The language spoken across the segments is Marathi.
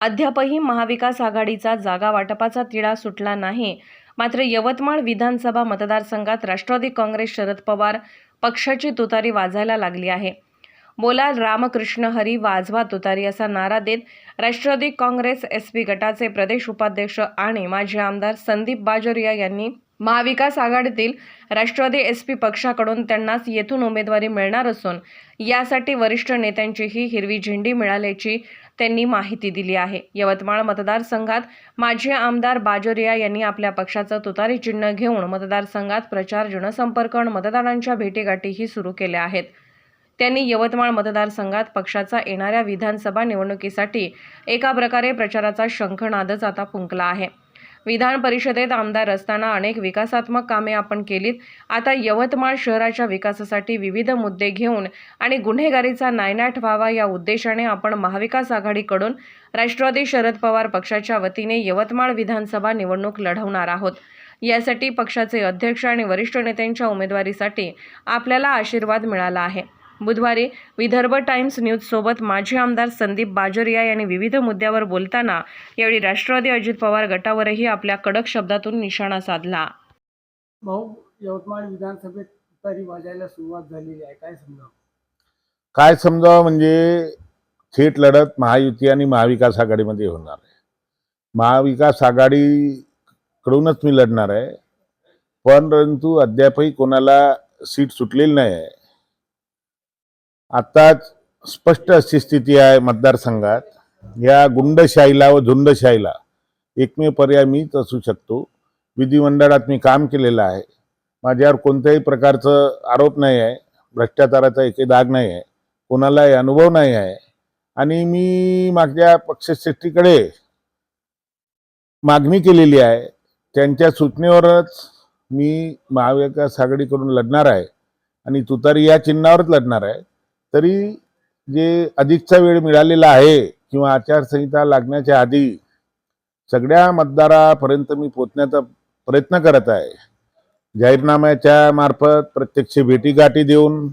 अद्यापही महाविकास आघाडीचा जागा वाटपाचा तिढा सुटला नाही. मात्र यवतमाळ विधानसभा मतदारसंघात राष्ट्रवादी काँग्रेस शरद पवार पक्षाची तुतारी वाजायला लागली आहे. बोला रामकृष्ण हरी वाजवा तुतारी असा नारा देत राष्ट्रवादी काँग्रेस एस पी गटाचे प्रदेश उपाध्यक्ष आणि माजी आमदार संदीप बाजोरिया यांनी महाविकास आघाडीतील राष्ट्रवादी एस पी पक्षाकडून त्यांनाच येथून उमेदवारी मिळणार असून यासाठी वरिष्ठ नेत्यांचीही हिरवी झेंडी मिळाल्याची त्यांनी माहिती दिली आहे. यवतमाळ मतदारसंघात माजी आमदार बाजोरिया यांनी आपल्या पक्षाचं तुतारी चिन्ह घेऊन मतदारसंघात प्रचार जनसंपर्क आणि मतदारांच्या भेटीगाठीही सुरू केल्या आहेत. त्यांनी यवतमाळ मतदारसंघात पक्षाचा येणाऱ्या विधानसभा निवडणुकीसाठी एका प्रकारे प्रचाराचा शंखनादच आता फुंकला आहे. विधान परिषदेत आमदार असताना अनेक विकासात्मक कामे आपण केलीत. आता यवतमाळ शहराच्या विकासासाठी विविध मुद्दे घेऊन आणि गुन्हेगारीचा नायनाट व्हावा या उद्देशाने आपण महाविकास आघाडीकडून राष्ट्रवादी शरद पवार पक्षाच्या वतीने यवतमाळ विधानसभा निवडणूक लढवणार आहोत. यासाठी पक्षाचे अध्यक्ष आणि वरिष्ठ नेत्यांच्या उमेदवारीसाठी आपल्याला आशीर्वाद मिळाला आहे. बुधवारी विदर्भ टाइम्स न्यूज सोबत माजी आमदार संदीप बाजोरिया यांनी विविध मुद्द्यावर बोलताना यावेळी राष्ट्रवादी अजित पवार गटावरही आपल्या कडक शब्दातून निशाणा साधला. भाऊ यवतमाळ विधानसभेत तुतारी वाजायला सुरुवात झालेली आहे. काय समजा काय समजावं म्हणजे थेट लढत महायुती आणि महाविकास आघाडीमध्ये होणार आहे. महाविकास आघाडीकडूनच मी लढणार आहे. पण परंतु अद्यापही कोणाला सीट सुटलेली नाही आहे. आत्ताच स्पष्ट अशी स्थिती आहे मतदारसंघात. या गुंडशाहीला व झुंडशाहीला एकमेव पर्याय मीच असू शकतो. विधिमंडळात मी काम केलेलं आहे. माझ्यावर कोणत्याही प्रकारचं आरोप नाही आहे. भ्रष्टाचाराचा एकही दाग नाही आहे. कोणालाही अनुभव नाही आहे. आणि मी मागच्या पक्षश्रेष्ठीकडे मागणी केलेली आहे. त्यांच्या सूचनेवरच मी महाविकास आघाडीकडून लढणार आहे. आणि तुतारी या चिन्हावरच लढणार आहे. तरी जे अधिकचा वेळ मिळालेला आहे किंवा आचारसंहिता लागण्याच्या आधी सगळ्या मतदारापर्यंत मी पोचण्याचा प्रयत्न करत आहे. जाहीरनाम्याच्या मार्फत प्रत्यक्ष भेटीगाठी देऊन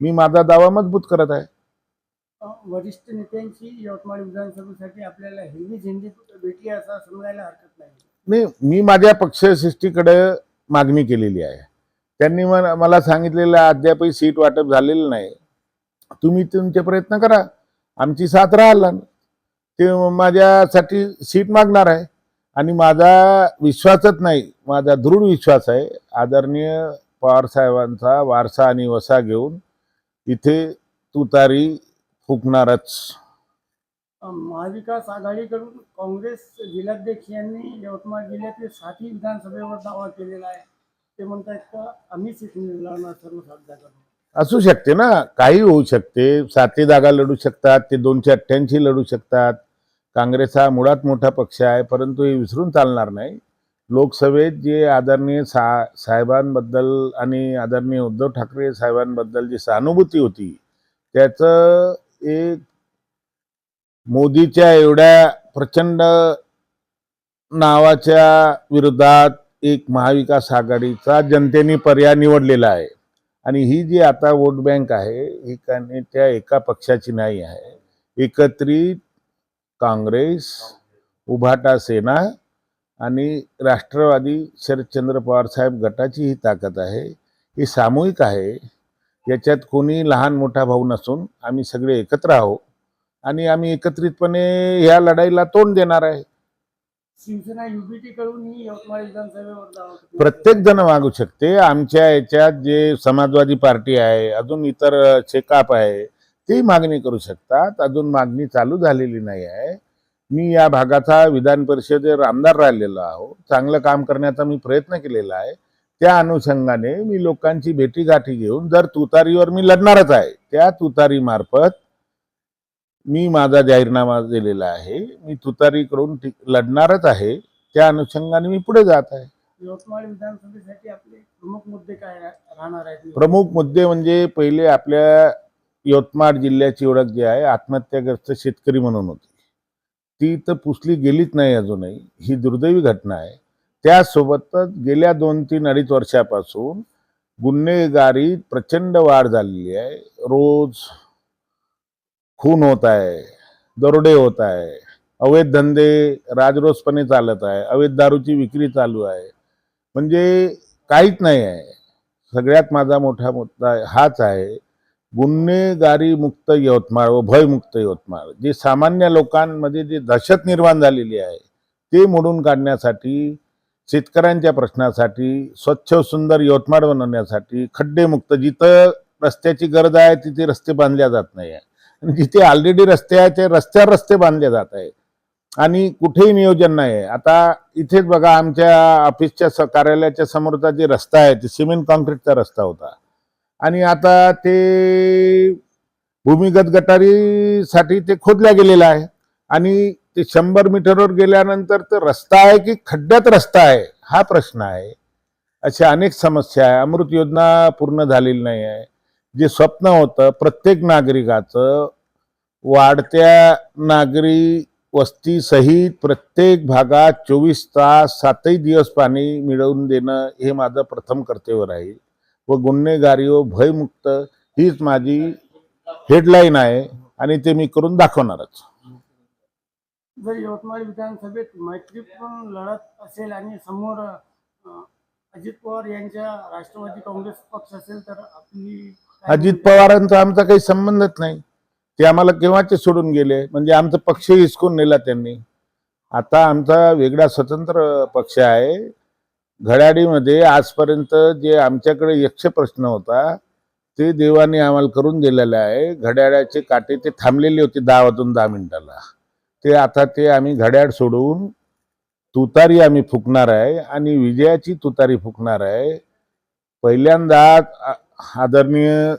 मी माझा दावा मजबूत करत आहे. वरिष्ठ नेत्यांची यवतमाळ विधानसभेसाठी आपल्याला हिरवी झेंडी भेटली असं समजायला हरकत नाही. नाही मी माझ्या पक्षश्रेष्ठीकडे मागणी केलेली आहे. त्यांनी मला सांगितलेलं अद्यापही सीट वाटप झालेलं नाही. तुम्ही तुमचे प्रयत्न करा. आमची साथ राहिला. ते माझ्यासाठी सीट मागणार आहे. आणि माझा विश्वासच नाही. माझा दृढ विश्वास आहे. आदरणीय पवार साहेबांचा वारसा आणि वसा घेऊन इथे तुतारी फुकणारच. महाविकास आघाडीकडून काँग्रेस जिल्हाध्यक्ष यांनी यवतमाळ जिल्ह्यातील सातही विधानसभेवर दावा केलेला आहे. ते म्हणतात का आम्ही सीट मिळवणार सर्व असू शकते ना काही होऊ शकते. सातही जागा लढू शकतात ते दोनशे अठ्ठ्याऐंशी लढू शकतात. काँग्रेस हा मुळात मोठा पक्ष आहे परंतु हे विसरून चालणार नाही. लोकसभेत जे आदरणीय सा साहेबांबद्दल आणि आदरणीय उद्धव ठाकरे साहेबांबद्दल जी सहानुभूती होती त्याचं एक मोदीच्या एवढ्या प्रचंड नावाच्या विरोधात एक महाविकास आघाडीचा जनतेने पर्याय निवडलेला आहे. आणि ही जी आता वोट बँक आहे ही काही त्या एका पक्षाची नाही आहे. एकत्रित काँग्रेस उभाटा सेना आणि राष्ट्रवादी शरदचंद्र पवार साहेब गटाची ही ताकद आहे. ही सामूहिक आहे. याच्यात कोणी लहान मोठा भाऊ नसून आम्ही सगळे एकत्र आहोत आणि आम्ही एकत्रितपणे ह्या लढाईला तोंड देणार आहे. शिवसेना युबीटी कडून ही यवतमाळ विधानसभेवर दावा प्रत्येक जण मागू शकते. आमच्या याच्यात जे समाजवादी पार्टी आहे अजून इतर शेकाप आहे ते मागणी करू शकतात. अजून मागणी चालू झालेली नाही आहे. मी या भागाचा विधान परिषदेवर आमदार राहिलेलो आहो चांगलं काम करण्याचा मी प्रयत्न केलेला आहे. त्या अनुषंगाने मी लोकांची भेटीगाठी घेऊन जर तुतारीवर मी लढणारच आहे त्या तुतारीमार्फत मी माझा जाहीरनामा दिलेला आहे. मी तुतारीकडून टिक- लढणारच आहे. त्या अनुषंगाने मी पुढे जात आहे. यवतमाळ विधानसभेसाठी आपले प्रमुख मुद्दे काय राहणार आहेत? प्रमुख मुद्दे म्हणजे पहिले आपल्या यवतमाळ जिल्ह्याची ओळख जी आहे आत्महत्याग्रस्त शेतकरी म्हणून होती. ती तर पुसली गेलीच नाही अजूनही. ही दुर्दैवी घटना आहे. त्यासोबतच गेल्या दोन तीन अडीच वर्षापासून गुन्हेगारीत प्रचंड वाढ झालेली आहे. रोज खून होत आहे दरोडे होत आहे अवैध धंदे राजरोसपणे चालत आहे अवैध दारूची विक्री चालू आहे. म्हणजे काहीच नाही आहे. सगळ्यात माझा मोठा मुद्दा हाच आहे गुन्हेगारी मुक्त यवतमाळ व भयमुक्त यवतमाळ जे सामान्य लोकांमध्ये जी दहशत निर्माण झालेली आहे ते मोडून काढण्यासाठी शेतकऱ्यांच्या प्रश्नासाठी स्वच्छ सुंदर यवतमाळ बनवण्यासाठी खड्डेमुक्त जिथं रस्त्याची गरज आहे तिथे रस्ते बांधल्या जात नाही आहे जिथे ऑलरेडी रस्ते आहेत ते रस्त्यावर रस्ते बांधले जात आहे आणि कुठेही नियोजन नाही आहे. आता इथेच बघा आमच्या ऑफिसच्या स कार्यालयाच्या समोरचा जे रस्ता आहे ते सिमेंट कॉन्क्रीटचा रस्ता होता. आणि आता ते भूमिगत गटारीसाठी ते खोदल्या गेलेलं आहे. आणि ते शंभर मीटरवर गेल्यानंतर तर रस्ता आहे की खड्ड्यात रस्ता आहे? हा प्रश्न आहे. अशा अनेक समस्या आहे. अमृत योजना पूर्ण झालेली नाही आहे. जे स्वप्न होतं प्रत्येक नागरिकाचं वाढत्या नागरी वस्तीसहित प्रत्येक भागात चोवीस तास सातही दिवस पाणी मिळवून देणं हे माझं प्रथम कर्तव्य राहील. व गुन्हेगारी व भयमुक्त हीच माझी हेडलाईन आहे आणि ते मी करून दाखवणारच. जर यवतमाळ विधानसभेत मैत्रीपूर्ण लढत असेल आणि समोर अजित पवार यांच्या राष्ट्रवादी काँग्रेस पक्ष असेल तर आपली अजित पवारांचा आमचा काही संबंधच नाही. ते आम्हाला केव्हाचे सोडून गेले? म्हणजे आमचा पक्ष हिसकून नेला त्यांनी. आता आमचा वेगळा स्वतंत्र पक्ष आहे. घड्याळीमध्ये आजपर्यंत जे आमच्याकडे यक्ष प्रश्न होता ते देवाने आम्हाला करून दिलेले आहे. घड्याळाचे काटे ते थांबलेले होते दहा वाजून दहा मिनिटाला. ते आता ते आम्ही घड्याळ सोडून तुतारी आम्ही फुकणार आहे आणि विजयाची तुतारी फुकणार आहे. पहिल्यांदा आदरणीय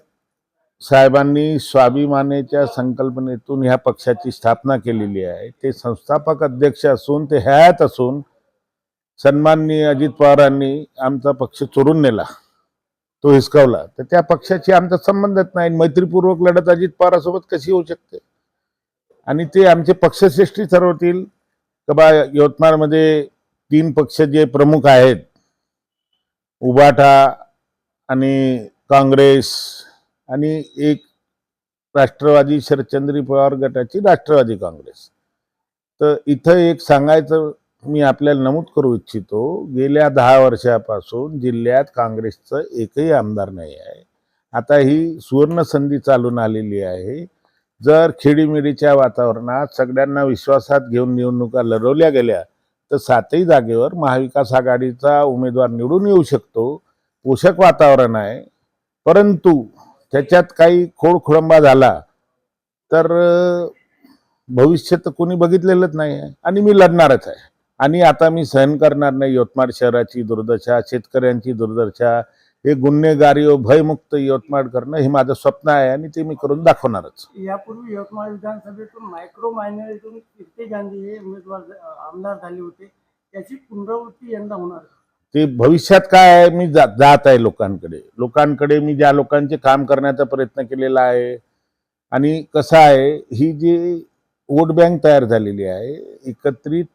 साहेबांनी स्वाभिमानेच्या संकल्पनेतून ह्या पक्षाची स्थापना केलेली आहे. ते संस्थापक अध्यक्ष असून ते हयात असून सन्माननीय अजित पवारांनी आमचा पक्ष चोरून नेला. तो हिसकावला. तर त्या पक्षाशी आमचा संबंधच नाही मैत्रीपूर्वक लढत अजित पवारासोबत कशी होऊ शकते? आणि ते आमचे पक्षश्रेष्ठी ठरवतील का बा यवतमाळमध्ये तीन पक्ष जे प्रमुख आहेत उबाठा आणि काँग्रेस आणि एक राष्ट्रवादी शरदचंद्री पवार गटाची राष्ट्रवादी काँग्रेस. तर इथं एक सांगायचं मी आपल्याला नमूद करू इच्छितो गेल्या दहा वर्षापासून जिल्ह्यात काँग्रेसचं एकही आमदार नाही आहे. आता ही सुवर्ण संधी चालून आलेली आहे. जर खेडीमेडीच्या वातावरणात सगळ्यांना विश्वासात घेऊन निवडणुका लढवल्या गेल्या तर सातही जागेवर महाविकास आघाडीचा उमेदवार निवडून येऊ शकतो. पोषक वातावरण आहे. परंतु त्याच्यात काही खोडखोळंबा झाला तर भविष्य तर कोणी बघितलेलंच नाही आहे आणि मी लढणारच आहे. आणि आता मी सहन करणार नाही यवतमाळ शहराची दुर्दशा शेतकऱ्यांची दुर्दशा हे गुन्हेगारी व भयमुक्त यवतमाळ करणं हे माझं स्वप्न आहे आणि ते मी करून दाखवणारच. यापूर्वी यवतमाळ विधानसभेतून मायक्रो मायनॉरिटीतून कीर्ती गांधी हे उमेदवार आमदार झाले होते. त्याची पुनरावृत्ती यंदा होणार ते भविष्यात काय आहे? मी जा, जात आहे लोकांकडे. लोकांकडे मी ज्या लोकांचे काम करण्याचा प्रयत्न केलेला आहे आणि कसं आहे ही जी वोट बँक तयार झालेली आहे एकत्रित